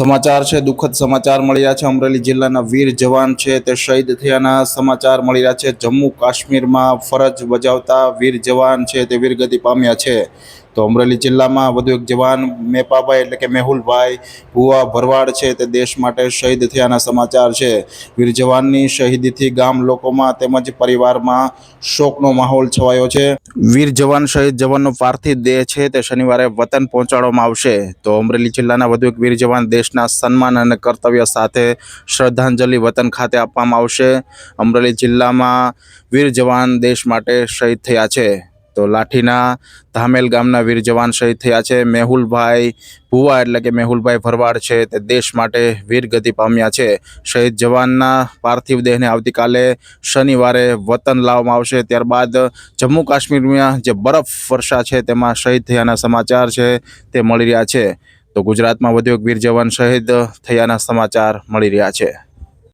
સમાચાર છે, દુઃખદ સમાચાર મળી રહ્યા છે. અમરેલી જિલ્લાના વીર જવાન છે તે શહીદ થયાના સમાચાર મળી રહ્યા છે. જમ્મુ કાશ્મીરમાં ફરજ બજાવતા વીર જવાન છે તે વીરગતિ પામ્યા છે. તો અમરેલી જિલ્લામાં વધુ એક જવાન મેપાભાઈ એટલે કે મેહુલભાઈ ભુવા ભરવાડ છે તે દેશ માટે શહીદ થયાના સમાચાર છે. વીર જવાનની શહીદીથી ગામ લોકોમાં તેમજ પરિવારમાં શોકનો માહોલ છવાયો છે. વીર જવાન શહીદ જવાનનો પાર્થિવ દેહ છે તે શનિવારે વતન પહોંચાડવામાં આવશે. તો અમરેલી જિલ્લાના વધુ એક વીર જવાન દેશના સન્માન અને કર્તવ્ય સાથે શ્રદ્ધાંજલિ વતન ખાતે આપવામાં આવશે. અમરેલી જિલ્લામાં વીર જવાન દેશ માટે શહીદ થયા છે. તો લાઠીના ધામેલ ગામના વીર જવાન શહીદ થયા છે. મેહુલભાઈ ભુવા એટલે કે મેહુલભાઈ ભરવાડ છે તે દેશ માટે વીરગતિ પામ્યા છે. શહીદ જવાનના પાર્થિવ દેહને આવતીકાલે શનિવારે વતન લાવવામાં આવશે. ત્યારબાદ જમ્મુ કાશ્મીરમાં જે બરફ વર્ષા છે તેમાં શહીદ થયાના સમાચાર છે તે મળી રહ્યા છે. તો ગુજરાતમાં વધુ એક વીર જવાન શહીદ થયાના સમાચાર મળી રહ્યા છે.